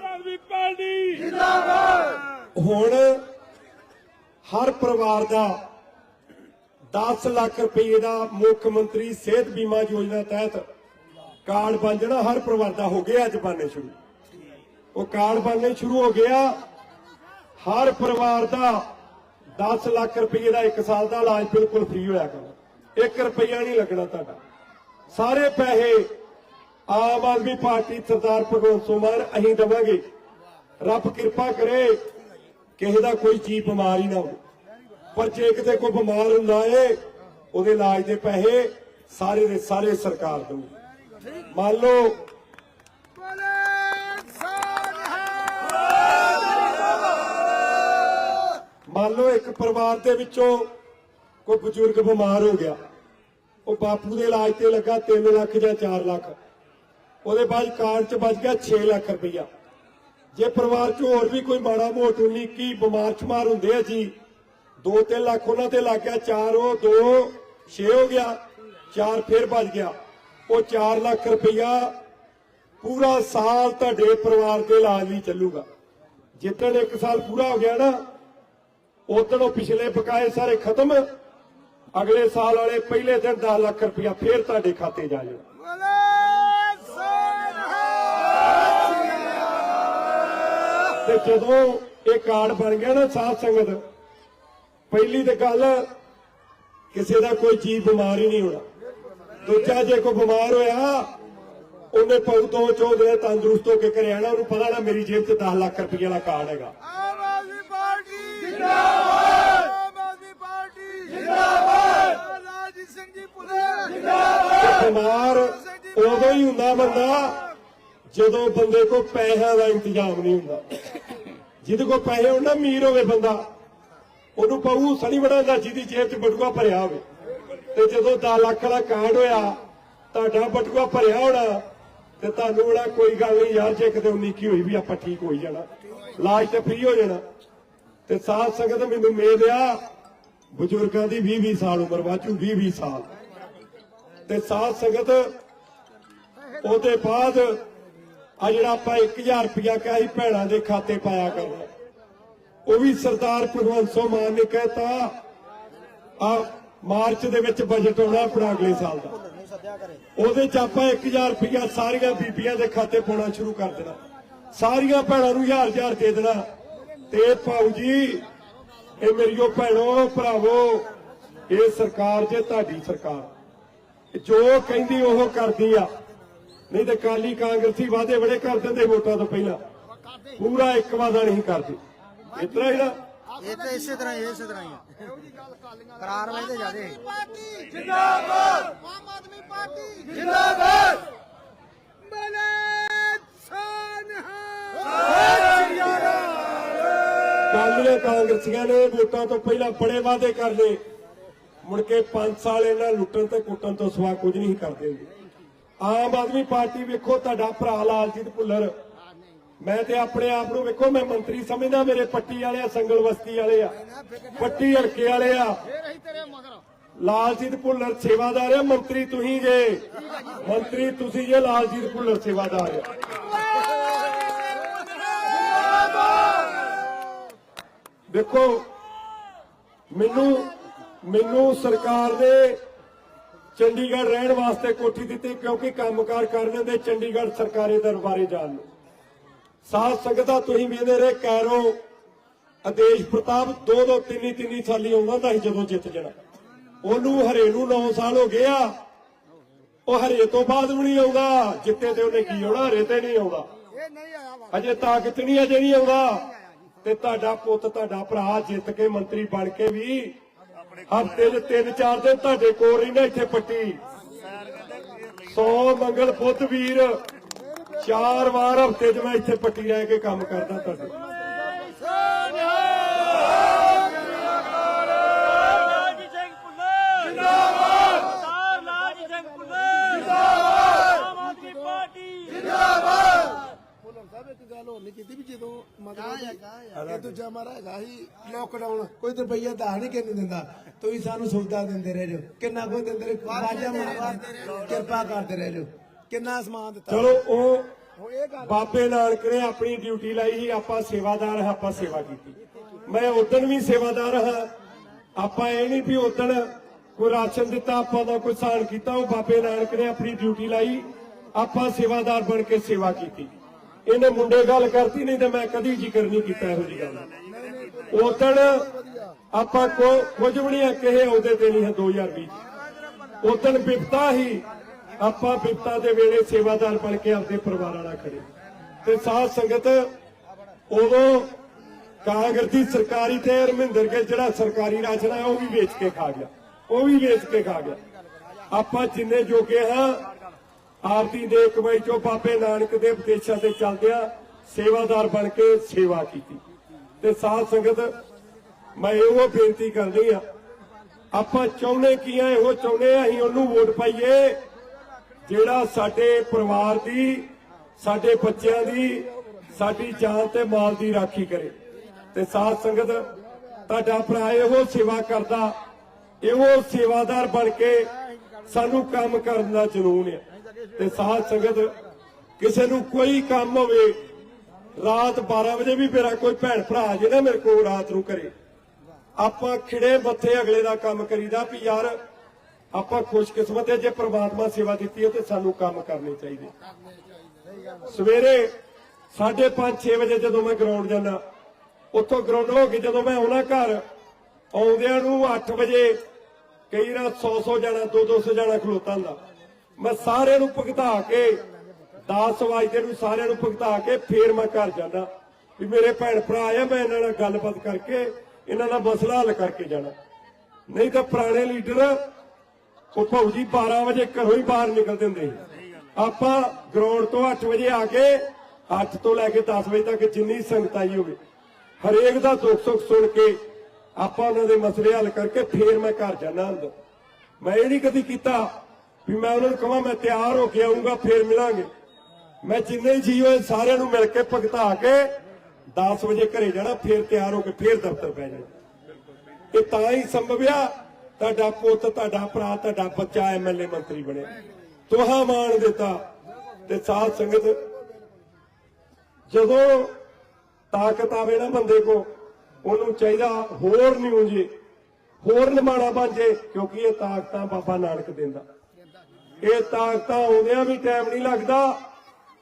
ਲਾਲਜੀਤ ਸਿੰਘ ਪਰਿਵਾਰ ਦਾ 10 ਲੱਖ ਰੁਪਏ ਦਾ ਮੁੱਖ ਮੰਤਰੀ ਸਿਹਤ ਬੀਮਾ ਯੋਜਨਾ ਤਹਿਤ ਕਾਰਡ ਬਣ ਜਾਣਾ, ਹਰ ਪਰਿਵਾਰ ਦਾ ਹੋ ਗਿਆ, ਅੱਜ ਬਣਨੇ ਸ਼ੁਰੂ। ਉਹ ਕਾਰਡ ਬਣਨੇ ਸ਼ੁਰੂ ਹੋ ਗਿਆ, ਹਰ ਪਰਿਵਾਰ ਦਾ 10 ਲੱਖ ਰੁਪਏ ਦਾ 1 ਸਾਲ ਦਾ ਇਲਾਜ ਬਿਲਕੁਲ ਫ੍ਰੀ ਹੋਇਆ ਕਰਨਾ 1 ਰੁਪਈਆ ਨਹੀਂ ਲੱਗਣਾ ਤੁਹਾਡਾ। ਸਾਰੇ ਪੈਸੇ ਆਮ ਆਦਮੀ ਪਾਰਟੀ ਸਰਦਾਰ ਭਗਵੰਤ ਸਿੰਘ ਮਾਨ ਅਸੀਂ ਦੇਵਾਂਗੇ। ਰੱਬ ਕਿਰਪਾ ਕਰੇ, ਕਿਸੇ ਦਾ ਕੋਈ ਚੀਜ਼ ਬਿਮਾਰੀ ਨਾ ਹੋਵੇ। ਪਰ ਜੇ ਕਿਤੇ ਕੋਈ ਬਿਮਾਰ ਹੁੰਦਾ ਏ, ਉਹਦੇ ਇਲਾਜ ਦੇ ਪੈਸੇ ਸਾਰੇ ਦੇ ਸਾਰੇ ਸਰਕਾਰ ਦਊ। ਮੰਨ ਲਓ ਮੰਨ ਲਓ ਇੱਕ ਪਰਿਵਾਰ ਦੇ ਵਿੱਚੋਂ ਕੋਈ ਬਜ਼ੁਰਗ ਬਿਮਾਰ ਹੋ ਗਿਆ, ਉਹ ਬਾਪੂ ਦੇ ਇਲਾਜ ਤੇ ਲੱਗਾ 3 ਲੱਖ ਜਾਂ 4 ਲੱਖ, ਉਹਦੇ ਬਾਅਦ ਕਾਰਡ 'ਚ ਬਚ ਗਿਆ 6 ਲੱਖ ਰੁਪਈਆ। ਜੇ ਪਰਿਵਾਰ 'ਚ ਹੋਰ ਵੀ ਕੋਈ ਮਾੜਾ ਮੋਟ ਉਨੀ ਕੀ ਬਿਮਾਰ ਛਮਾਰ ਹੁੰਦੇ ਆ ਜੀ 2-3 ਲੱਖ ਉਹਨਾਂ ਤੇ ਲੱਗ ਗਿਆ 4 ਉਹ 2 6 ਹੋ ਗਿਆ 4 ਫੇਰ ਬਚ ਗਿਆ। ਉਹ 4 ਲੱਖ ਰੁਪਈਆ ਪੂਰਾ ਸਾਲ ਤੁਹਾਡੇ ਪਰਿਵਾਰ ਦੇ ਇਲਾਜ ਲਈ ਚੱਲੂਗਾ। ਜਿੱਦਣ ਇੱਕ ਸਾਲ ਪੂਰਾ ਹੋ ਗਿਆ ਨਾ ਉਦੋਂ ਉਹ ਪਿਛਲੇ ਬਕਾਏ ਸਾਰੇ ਖਤਮ ਅਗਲੇ ਸਾਲ ਵਾਲੇ ਪਹਿਲੇ ਦਿਨ 10 ਲੱਖ ਰੁਪਇਆ ਫੇਰ ਤੁਹਾਡੇ ਖਾਤੇ ਆ ਜਾਣਾ ਤੇ ਜਦੋਂ ਇਹ ਕਾਰਡ ਬਣ ਗਿਆ ਨਾ ਸਾਧ ਸੰਗਤ ਪਹਿਲੀ ਤੇ ਗੱਲ ਕਿਸੇ ਦਾ ਕੋਈ ਚੀਜ਼ ਬਿਮਾਰ ਹੀ ਨਹੀਂ ਹੋਣਾ। ਦੂਜਾ ਜੇ ਕੋਈ ਬਿਮਾਰ ਹੋਇਆ ਉਹਨੇ ਪਉ ਤੋਂ ਚੋਦਰੇ ਤੰਦਰੁਸਤ ਹੋ ਕੇ ਘਰੇ ਆਣਾ ਉਹਨੂੰ ਪਤਾ ਨਾ ਮੇਰੀ ਜੇਬ 'ਚ 10 ਲੱਖ ਰੁਪਏ ਵਾਲਾ ਕਾਰਡ ਹੈਗਾ। ਆਮ ਆਦਮੀ ਪਾਰਟੀ! ਜਿੰਦਾਬਾਦ! ਆਮ ਆਦਮੀ ਪਾਰਟੀ! ਜਿੰਦਾਬਾਦ! ਲਾਲਜੀਤ ਸਿੰਘ ਜੀ ਪੁੱਲਰ ਜਿੰਦਾਬਾਦ! ਬਿਮਾਰ ਉਦੋਂ ਹੀ ਹੁੰਦਾ ਬੰਦਾ ਜਦੋਂ ਬੰਦੇ ਕੋਲ ਪੈਸਿਆਂ ਦਾ ਇੰਤਜ਼ਾਮ ਨਹੀਂ ਹੁੰਦਾ। ਜਿਹਦੇ ਕੋਲ ਪੈਸੇ ਹੋਣ ਨਾ ਅਮੀਰ ਹੋਵੇ ਬੰਦਾ। ਉਹਨੂੰ ਪਊ ਸਣੀ ਬੜਾ ਜਿਹਦੀ ਜੇਬ 'ਚ ਬਟੂਆ ਭਰਿਆ ਹੋਵੇ। ਤੇ ਜਦੋਂ 10 ਲੱਖ ਦਾ ਕਾਰਡ ਹੋਇਆ, ਤੁਹਾਡਾ ਬਟੂਆ ਭਰਿਆ ਹੋਣਾ, ਤੇ ਤੁਹਾਨੂੰ ਬੜਾ ਕੋਈ ਗੱਲ ਨਹੀਂ ਯਾਰ, ਜੇ ਕਿਤੇ ਉਨੀ ਕੀ ਹੋਈ ਵੀ ਆਪਾਂ ਠੀਕ ਹੋਈ ਜਾਣਾ ਇਲਾਜ ਤੇ ਫ੍ਰੀ ਹੋ ਜਾਣਾ। ਤੇ ਸਾਧ ਸੰਗਤ ਮੈਨੂੰ ਮੇਦ ਆ, ਬਜ਼ੁਰਗਾਂ ਦੀ 20 20 ਸਾਲ ਉਮਰ, ਵਾਚੂ 20 20 ਸਾਲ। ਤੇ ਸਾਧ ਸੰਗਤ, ਉਹਦੇ ਬਾਅਦ ਆ ਜਿਹੜਾ ਆਪਾਂ 1000 ਰੁਪਇਆ ਕਿਹਾ ਭੈਣਾਂ ਦੇ ਖਾਤੇ ਪਾਇਆ ਕਰਨਾ। ਉਹ ਵੀ ਸਰਦਾਰ ਭਗਵੰਤ ਸਿੰਘ ਮਾਨ ਨੇ ਕਹਿਤਾ, ਆ ਮਾਰਚ ਦੇ ਵਿੱਚ ਬਜਟ ਆਉਣਾ ਆਪਣਾ ਅਗਲੇ ਸਾਲ ਦਾ। ਉਹਦੇ ਚ ਆਪਾਂ 1000 ਰੁਪਇਆ ਸਾਰੀਆਂ ਬੀਬੀਆਂ ਦੇ ਖਾਤੇ ਪਾਉਣਾ ਸ਼ੁਰੂ ਕਰ ਦੇਣਾ। ਸਾਰੀਆਂ ਭੈਣਾਂ ਨੂੰ ਹਜ਼ਾਰ ਹਜ਼ਾਰ ਦੇ ਦੇਣਾ। ਤੇ ਭਾਊ ਜੀ, ਇਹ ਮੇਰੀਓ ਭੈਣੋ, ਭਰਾਵੋ, ਇਹ ਸਰਕਾਰ ਜੇ ਤੁਹਾਡੀ ਸਰਕਾਰ। ਜੋ ਕਹਿੰਦੀ ਉਹ ਕਰਦੀ ਆ। ਨਹੀਂ ਤੇ ਕਾਲੀ ਕਾਂਗਰਸੀ ਵਾਅਦੇ ਬੜੇ ਕਰ ਦਿੰਦੇ ਵੋਟਾਂ ਤੋਂ ਪਹਿਲਾਂ। ਪੂਰਾ ਇੱਕ ਵਾਅਦਾ ਨਹੀਂ ਕਰਦੇ। ਇਤਨਾ ਹੀ ਨਾ ਇਹ ਤਾਂ ਇਸੇ ਤਰ੍ਹਾਂ ਹੀ ਇਸੇ ਤਰ੍ਹਾਂ ਹੀ ਕਰਾਰ ਵਾਇਦੇ ਜਾਦੇ ਜਿੰਦਾਬਾਦ! ਆਮ ਆਦਮੀ ਪਾਰਟੀ! ਜਿੰਦਾਬਾਦ! ਕਾਲੀਆਂ ਕਾਂਗਰਸੀਆਂ ਨੇ ਵੋਟਾਂ ਤੋਂ ਪਹਿਲਾਂ ਬੜੇ ਵਾਅਦੇ ਕਰ ਲਏ ਮੁੜ ਕੇ 5 ਸਾਲ ਇਹਨਾਂ ਲੁੱਟਣ ਤੇ ਕੁੱਟਣ ਤੋਂ ਸਿਵਾ ਕੁਝ ਨਹੀਂ ਕਰਦੇ। ਆਮ ਆਦਮੀ ਪਾਰਟੀ ਵੇਖੋ ਤੁਹਾਡਾ ਭਰਾ ਲਾਲਜੀਤ ਭੁੱਲਰ। ਮੈਂ ਤੇ ਆਪਣੇ ਆਪ ਨੂੰ ਵੇਖੋ, ਮੈਂ ਮੰਤਰੀ ਸਮਝਦਾ, ਮੇਰੇ ਪੱਟੀ ਵਾਲੇ ਆ, ਸੰਗਲ ਬਸਤੀ ਵਾਲੇ ਆ, ਪੱਟੀ ਹਲਕੇ ਵਾਲੇ ਆ। ਲਾਲਜੀਤ ਭੁੱਲਰ ਸੇਵਾਦਾਰ ਆ, ਮੰਤਰੀ ਤੁਸੀਂ ਜੇ। ਮੰਤਰੀ ਤੁਸੀਂ ਜੇ, ਲਾਲਜੀਤ ਭੁੱਲਰ ਸੇਵਾਦਾਰ ਆ। ਦੇਖੋ, ਮੈਨੂੰ ਮੈਨੂੰ ਸਰਕਾਰ ਦੇ ਚੰਡੀਗੜ੍ਹ ਰਹਿਣ ਵਾਸਤੇ ਕੋਠੀ ਦਿੱਤੀ, ਕਿਉਂਕਿ ਕੰਮਕਾਰ ਕਰ ਦਿੰਦੇ ਚੰਡੀਗੜ੍ਹ ਸਰਕਾਰੀ ਦਰਬਾਰੇ ਜਾਣ ਨੂੰ। ਸਾਧ ਸੰਗਤਾਂ ਤੁਸੀਂ ਵੇਖਦੇ ਰਹੇ ਕੈਰੋ। ਆਦੇਸ਼ ਪ੍ਰਤਾਪ ਦੋ ਦੋ ਤਿੰਨੀ ਤਿੰਨੀ ਸਾਲੀ ਆਉਂਦਾ ਹੁੰਦਾ ਸੀ ਜਦੋਂ ਜਿੱਤ ਜਾਣਾ ਉਹਨੂੰ ਹਰੇ ਨੂੰ 9 ਸਾਲ ਹੋ ਗਏ ਆ। ਉਹ ਹਰੇ ਤੋਂ ਬਾਅਦ ਵੀ ਨਹੀਂ ਆਉਂਦਾ ਜਿੱਤੇ ਤੇ ਉਹਨੇ ਕੀ ਹੋਣਾ ਹਰੇ ਤੇ ਨਹੀਂ ਆਉਂਦਾ ਅਜੇ ਤਾਕਤ ਨਹੀਂ, ਅਜੇ ਨਹੀਂ ਆਉਂਦਾ ਤੇ ਤੁਹਾਡਾ ਪੁੱਤ, ਤੁਹਾਡਾ ਭਰਾ ਜਿੱਤ ਕੇ ਮੰਤਰੀ ਬਣ ਕੇ ਵੀ ਹਫ਼ਤੇ ਦੇ ਤਿੰਨ ਚਾਰ ਦਿਨ ਤੁਹਾਡੇ ਕੋਲ ਰਹਿੰਦਾ ਇੱਥੇ ਪੱਟੀ। ਸੋ ਮੰਗਲ ਬੁੱਧ ਵੀਰ ਚਾਰ ਵਾਰ ਹਫ਼ਤੇ 'ਚ ਮੈਂ ਇੱਥੇ ਪੱਟੀ ਰਹਿ ਕੇ ਕੰਮ ਕਰਦਾ ਤੁਹਾਡੇ ਲਾਲਜੀ ਸਿੰਘ ਭੁੱਲਰ ਜਿੰਦਾਬਾਦ। ਸਰਦਾਰ ਲਾਲਜੀ ਸਿੰਘ ਭੁੱਲਰ ਜਿੰਦਾਬਾਦ ਆਮ ਆਦਮੀ ਪਾਰਟੀ ਭੁੱਲਰ ਸਾਹਿਬ ਇੱਕ ਗੱਲ ਹੋਰ ਨਹੀਂ ਕੀਤੀ ਵੀ ਜਦੋਂ ਮਤਲਬ ਇਹ ਦੂਜਾ ਮਾਰਾ ਹੈਗਾ ਸੀ ਲੋਕਡਾਊਨ ਕੋਈ ਰੁਪਈਆ ਤਾਂ ਨਹੀਂ ਕਿੰਨੇ ਦਿੰਦਾ। ਤੁਸੀਂ ਸਾਨੂੰ ਸੁਵਿਧਾ ਦਿੰਦੇ ਰਹੇ ਜੋ ਕਿੰਨਾ ਕੁ ਦਿੰਦੇ ਰਹੇ ਬਾਜਾ ਮਾਰਾ ਕਿਰਪਾ ਕਰਦੇ ਰਹੇ ਜੋ ਕਿੰਨਾ ਸਮਾਨ ਦਿੱਤਾ? ਚਲੋ ਉਹ ਬਾਬੇ ਨਾਨਕ ਨੇ ਆਪਣੀ ਡਿਊਟੀ ਲਾਈ ਸੀ ਆਪਾਂ ਸੇਵਾਦਾਰ ਹਾਂ ਆਪਾਂ ਸੇਵਾ ਕੀਤੀ। ਮੈਂ ਉਦੋਂ ਵੀ ਸੇਵਾਦਾਰ ਹਾਂ। ਆਪਾਂ ਇਹ ਨਹੀਂ ਵੀ ਉਦਣ ਕੋਈ ਰਾਸ਼ਨ ਦਿੱਤਾ ਆਪਾਂ ਦਾ ਕੋਈ ਸਾਨ ਕੀਤਾ ਉਹ ਬਾਬੇ ਨਾਨਕ ਨੇ ਆਪਣੀ ਡਿਊਟੀ ਲਾਈ। ਆਪਾਂ ਸੇਵਾਦਾਰ ਬਣ ਕੇ ਸੇਵਾ ਕੀਤੀ। ਇਹਨੇ ਮੁੰਡੇ ਗੱਲ ਕਰਤੀ ਨਹੀਂ ਤੇ ਮੈਂ ਕਦੀ ਜ਼ਿਕਰ ਨਹੀਂ ਕੀਤਾ ਇਹੋ ਜੀ ਗੱਲ ਉਦਣ ਆਪਾਂ ਕੋ ਕੁਝ ਵੀ ਨਹੀਂ ਕਹੇ ਉਹਦੇ ਤੇ ਨਹੀਂ ਹੈ 2020 ਉਦਣ ਬਿਪਤਾ ਹੀ ਆਪਾਂ ਬਿਪਤਾ ਦੇ ਵੇਲੇ ਸੇਵਾਦਾਰ ਬਣ ਕੇ ਆਪਣੇ ਪਰਿਵਾਰਾਂ ਨਾਲ ਖੜੇ। ਤੇ ਸਾਧ ਸੰਗਤ, ਉਦੋਂ ਕਾਂਗਰਸੀ ਸਰਕਾਰੀ ਤੇ ਰਮਿੰਦਰ ਕੇ ਜਿਹੜਾ ਸਰਕਾਰੀ ਰਾਸ਼ਨ ਹੈ ਉਹ ਵੀ ਵੇਚ ਕੇ ਖਾ ਗਿਆ। ਉਹ ਵੀ ਵੇਚ ਕੇ ਖਾ ਗਿਆ। ਆਪਾਂ ਜਿੰਨੇ ਜੋਗੇ ਹਾਂ ਆਪਦੀ ਦੇ ਕਮਾਈ ਚੋਂ ਬਾਬੇ ਨਾਨਕ ਦੇ ਉਪਦੇਸ਼ਾਂ ਤੇ ਚੱਲਦਿਆਂ ਸੇਵਾਦਾਰ ਬਣ ਕੇ ਸੇਵਾ ਕੀਤੀ। ਤੇ ਸਾਧ ਸੰਗਤ, ਮੈਂ ਇਹੋ ਬੇਨਤੀ ਕਰਦੀ ਆ, ਆਪਾਂ ਚਾਹੁੰਦੇ ਕੀ ਆ, ਇਹੋ ਚਾਹੁੰਦੇ ਆ ਅਸੀਂ ਉਹਨੂੰ ਵੋਟ ਪਾਈਏ। ਜਿਹੜਾ ਸਾਡੇ ਪਰਿਵਾਰ ਦੀ, ਸਾਡੇ ਬੱਚਿਆਂ ਦੀ, ਸਾਡੀ ਜਾਨ ਤੇ ਮਾਲ ਦੀ ਰਾਖੀ ਕਰੇ। ਤੇ ਸਾਧ ਸੰਗਤ, ਤੁਹਾਡਾ ਭਰਾ ਇਹੋ ਸੇਵਾ ਕਰਦਾ, ਇਹੋ ਸੇਵਾਦਾਰ ਬਣ ਕੇ ਸਾਨੂੰ ਕੰਮ ਕਰਨ ਦਾ ਜਨੂਨ ਹੈ। ਤੇ ਸਾਧ ਸੰਗਤ, ਕਿਸੇ ਨੂੰ ਕੋਈ ਕੰਮ ਹੋਵੇ, ਰਾਤ 12 ਵਜੇ ਵੀ ਮੇਰਾ ਕੋਈ ਭੈਣ ਭਰਾ ਜਿਹੜਾ ਮੇਰੇ ਕੋਲ, ਰਾਤ ਨੂੰ ਕਰੇ। ਆਪਾਂ ਖਿੜੇ ਮੱਥੇ ਅਗਲੇ ਦਾ ਕੰਮ ਕਰੀਦਾ ਵੀ ਯਾਰ ਆਪਾਂ ਖੁਸ਼ਕਿਸਮਤ ਹੈ, ਜੇ ਪ੍ਰਮਾਤਮਾ ਸੇਵਾ ਦਿੱਤੀ ਹੈ ਤੇ ਸਾਨੂੰ ਕੰਮ ਕਰਨੇ ਚਾਹੀਦੇ। ਸਵੇਰੇ 5:30 ਵਜੇ ਜਦੋਂ ਮੈਂ ਗਰਾਊਂਡ ਜਾਂਦਾ, ਉੱਥੋਂ ਗਰਾਊਂਡ ਹੋ ਕੇ ਜਦੋਂ ਮੈਂ ਆਉਣਾ ਘਰ ਆਉਂਦਿਆਂ ਨੂੰ 8 ਵਜੇ ਕਈ ਰਾਤ 100 100 ਜਾਣਾ 2 200 ਜਾਣਾ ਖਲੋਤਾ ਹੁੰਦਾ। ਮੈਂ ਸਾਰਿਆਂ ਨੂੰ ਭਗਤਾ ਕੇ 10 ਵਜੇ ਨੂੰ ਸਾਰਿਆਂ ਨੂੰ ਭਗਤਾ ਕੇ ਫੇਰ ਮੈਂ ਘਰ ਜਾਂਦਾ। ਵੀ ਮੇਰੇ ਭੈਣ ਭਰਾ ਆ, ਮੈਂ ਇਹਨਾਂ ਨਾਲ ਗੱਲਬਾਤ ਕਰਕੇ, ਇਹਨਾਂ ਦਾ ਮਸਲਾ ਹੱਲ ਕਰਕੇ ਜਾਣਾ। ਨਹੀਂ ਤਾਂ ਪੁਰਾਣੇ ਲੀਡਰ ਉਹ ਭੌਜੀ 12 ਵਜੇ ਘਰੋਂ ਹੀ ਬਾਹਰ ਨਿਕਲਦੇ ਹੁੰਦੇ ਸੀ ਆਪਾਂ ਗਰਾਊਂਡ ਤੋਂ 8 ਵਜੇ ਆ ਕੇ 8 ਤੋਂ ਲੈ ਕੇ 10 ਵਜੇ ਤੱਕ ਜਿੰਨੀ ਸੰਗਤ ਆਈ ਹੋਵੇ, ਹਰੇਕ ਦਾ ਦੁੱਖ ਸੁੱਖ ਸੁਣ ਕੇ ਆਪਾਂ ਉਹਨਾਂ ਦੇ ਮਸਲੇ ਹੱਲ ਕਰਕੇ ਫੇਰ ਮੈਂ ਘਰ ਜਾਣਾ ਹੁੰਦਾ ਮੈਂ ਇਹ ਨਹੀਂ ਕਦੀ ਕੀਤਾ ਵੀ ਮੈਂ ਉਹਨਾਂ ਨੂੰ ਕਹਾਂ, ਮੈਂ ਤਿਆਰ ਹੋ ਕੇ ਆਉਂਗਾ ਫੇਰ ਮਿਲਾਂਗੇ। ਮੈਂ ਜਿੰਨੇ ਜੀ ਹੋਏ ਸਾਰਿਆਂ ਨੂੰ ਮਿਲ ਕੇ ਭਗਤਾ ਕੇ 10 ਵਜੇ ਘਰੇ ਜਾਣਾ, ਫੇਰ ਤਿਆਰ ਹੋ ਕੇ ਫੇਰ ਦਫ਼ਤਰ ਪੈ ਜਾਣਾ। ਇਹ ਤਾਂ ਹੀ ਸੰਭਵਿਆ ਤੁਹਾਡਾ ਪੁੱਤ, ਤੁਹਾਡਾ ਭਰਾ, ਤੁਹਾਡਾ ਬੱਚਾ ਐਮਐਲਏ ਮੰਤਰੀ ਬਣਿਆ। ਤੁਹਾ ਮਾਣ ਦਿੱਤਾ ਤੇ ਸਾਧ ਸੰਗਤ ਜਦੋਂ ਤਾਕਤ ਆਵੇ ਨਾ ਬੰਦੇ ਕੋ ਉਹਨੂੰ ਚਾਹੀਦਾ ਹੋਰ ਨਹੀਂ ਉਂਝੇ ਹੋਰ ਨਿਮਾਣਾ ਬਣ ਜੇ, ਕਿਉਂਕਿ ਇਹ ਤਾਕਤਾਂ ਬਾਬਾ ਨਾਨਕ ਦਿੰਦਾ। ਇਹ ਤਾਕਤਾਂ ਆਉਂਦਿਆਂ ਵੀ ਟਾਈਮ ਨਹੀਂ ਲੱਗਦਾ,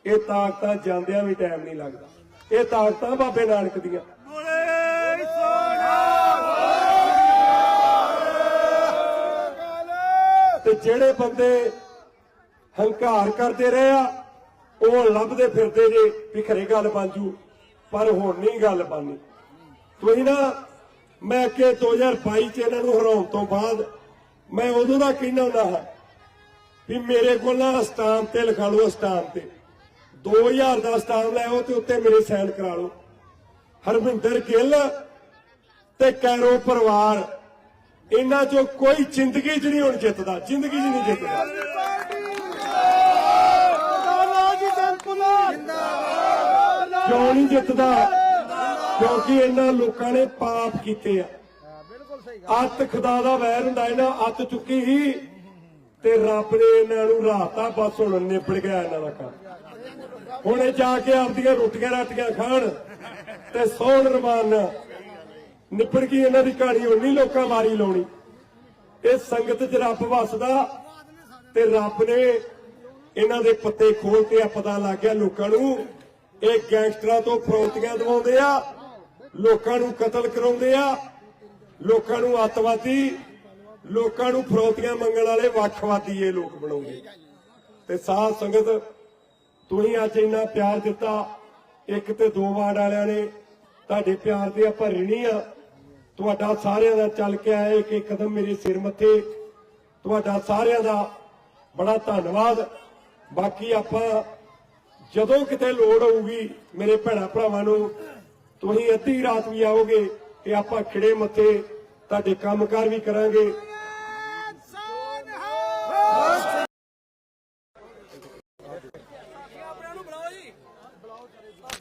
ਇਹ ਤਾਕਤਾਂ ਜਾਂਦਿਆਂ ਵੀ ਟਾਈਮ ਨਹੀਂ ਲੱਗਦਾ। ਇਹ ਤਾਕਤਾਂ ਬਾਬੇ ਨਾਨਕ ਦੀਆਂ ਬੋਲੇ ਸੋਨਾ ਤੇ ਜਿਹੜੇ ਬੰਦੇ ਹੰਕਾਰ ਕਰਦੇ ਰਹੇ ਆ, ਉਹ ਲੱਭਦੇ ਫਿਰਦੇ ਜੇ, ਵੀ ਖਰੇ ਗੱਲ ਬਣ ਜੂ, ਪਰ ਹੁਣ ਨਹੀਂ ਗੱਲ ਬਣਨੀ। ਤੁਸੀਂ ਨਾ, ਮੈਂ ਕਿ 2022 ਚ ਇਹਨਾਂ ਨੂੰ ਹਰਾਉਣ ਤੋਂ ਬਾਅਦ, ਮੈਂ ਉਦੋਂ ਦਾ ਕਹਿਣਾ ਹੁੰਦਾ ਹਾਂ ਵੀ ਮੇਰੇ ਕੋਲ ਨਾ ਸਟਾਮ ਤੇ ਲਿਖਾ ਲਓ, ਸਟਾਮ ਤੇ। 2000 ਦਾ ਸਟਾਮ ਲੈ ਆਓ ਤੇ ਉੱਤੇ ਮੇਰੇ ਸਾਈਨ ਕਰਾ ਲਓ। ਹਰਮਿੰਦਰ ਗਿੱਲ ਤੇ ਕੈਰੋ ਪਰਿਵਾਰ। ਇਹਨਾਂ ਚੋਂ ਕੋਈ ਜ਼ਿੰਦਗੀ 'ਚ ਨਹੀਂ ਹੁਣ ਜਿੱਤਦਾ, ਜ਼ਿੰਦਗੀ 'ਚ ਨਹੀਂ ਜਿੱਤਦਾ। ਕਿਉਂ ਨਹੀਂ ਜਿੱਤਦਾ? ਕਿਉਂਕਿ ਇਹਨਾਂ ਲੋਕਾਂ ਨੇ ਪਾਪ ਕੀਤੇ ਆ। ਬਿਲਕੁਲ ਅੱਤ ਖੁਦਾ ਦਾ ਵੈਰ ਹੁੰਦਾ ਇਹਨਾਂ, ਅੱਤ ਚੁੱਕੀ ਹੀ ਤੇ ਰੱਬ ਨੇ ਇਹਨਾਂ ਨੂੰ ਰਾਤਾ ਬਸ ਹੁਣ ਨਿਬੜ ਗਿਆ ਇਹਨਾਂ ਦਾ ਕੰਮ। ਹੁਣ ਇਹ ਜਾ ਕੇ ਆਪਦੀਆਂ ਰੋਟੀਆਂ ਰਾਟੀਆਂ ਖਾਣ ਤੇ ਸੌਣ ਰਮਾਨ ਨਾਲ ਗਈ ਇਹਨਾਂ ਦੀ ਕਹਾਣੀ ਹੁਣ ਨਹੀਂ, ਲੋਕਾਂ ਮਾਰੀ ਲਾਉਣੀ। ਇਹ ਸੰਗਤ 'ਚ ਰੱਬ ਵਸਦਾ ਤੇ ਰੱਬ ਨੇ ਇਹਨਾਂ ਦੇ ਪੱਤੇ ਖੋਲ ਤੇ ਆ ਪਤਾ ਲੱਗ ਗਿਆ ਲੋਕਾਂ ਨੂੰ, ਇਹ ਗੈਂਗਸਟਰਾਂ ਤੋਂ ਫਰੋਤੀਆਂ ਦਵਾਉਂਦੇ ਆ, ਲੋਕਾਂ ਨੂੰ ਕਤਲ ਕਰਾਉਂਦੇ ਆ, ਲੋਕਾਂ ਨੂੰ ਅੱਤਵਾਦੀ, ਲੋਕਾਂ ਨੂੰ ਫਰੋਤੀਆਂ ਮੰਗਣ ਵਾਲੇ ਵੱਖਵਾਦੀ ਇਹ ਲੋਕ ਬਣਾਉਂਦੇ। ਤੇ ਸਾਧ ਸੰਗਤ, ਤੁਸੀਂ ਅੱਜ ਇੰਨਾ ਪਿਆਰ ਦਿੱਤਾ, ਇੱਕ ਤੇ ਦੋ ਵਾਰਡ ਵਾਲਿਆਂ ਨੇ, ਤੁਹਾਡੇ ਪਿਆਰ ਦੇ ਆਪਾਂ ਰਿਣੀ ਆ। ਤੁਹਾਡਾ ਸਾਰਿਆਂ ਦਾ ਚੱਲ ਕੇ ਆਇਆ ਇੱਕ ਇੱਕ ਕਦਮ ਮੇਰੇ ਸਿਰ ਮੱਥੇ। ਤੁਹਾਡਾ ਸਾਰਿਆਂ ਦਾ ਬੜਾ ਧੰਨਵਾਦ। ਬਾਕੀ ਆਪਾਂ ਜਦੋਂ ਕਿਤੇ ਲੋੜ ਹੋਊਗੀ ਮੇਰੇ ਭੈਣਾ ਭਰਾਵਾਂ ਨੂੰ ਤੁਸੀਂ ਅੱਧੀ ਰਾਤ ਵੀ ਆਓਗੇ ਤੇ ਆਪਾਂ ਖਿੜੇ ਮੱਥੇ ਤੁਹਾਡੇ ਕੰਮਕਾਰ ਵੀ ਕਰਾਂਗੇ।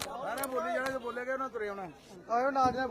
ਸਾਰਾ ਬੋਲੀ ਜਾਣਾ ਤੇ ਬੋਲੇਗਾ ਉਹਨਾਂ ਤੁਰੇ ਆਉਣਾ। ਆਇਓ ਨਾਲ।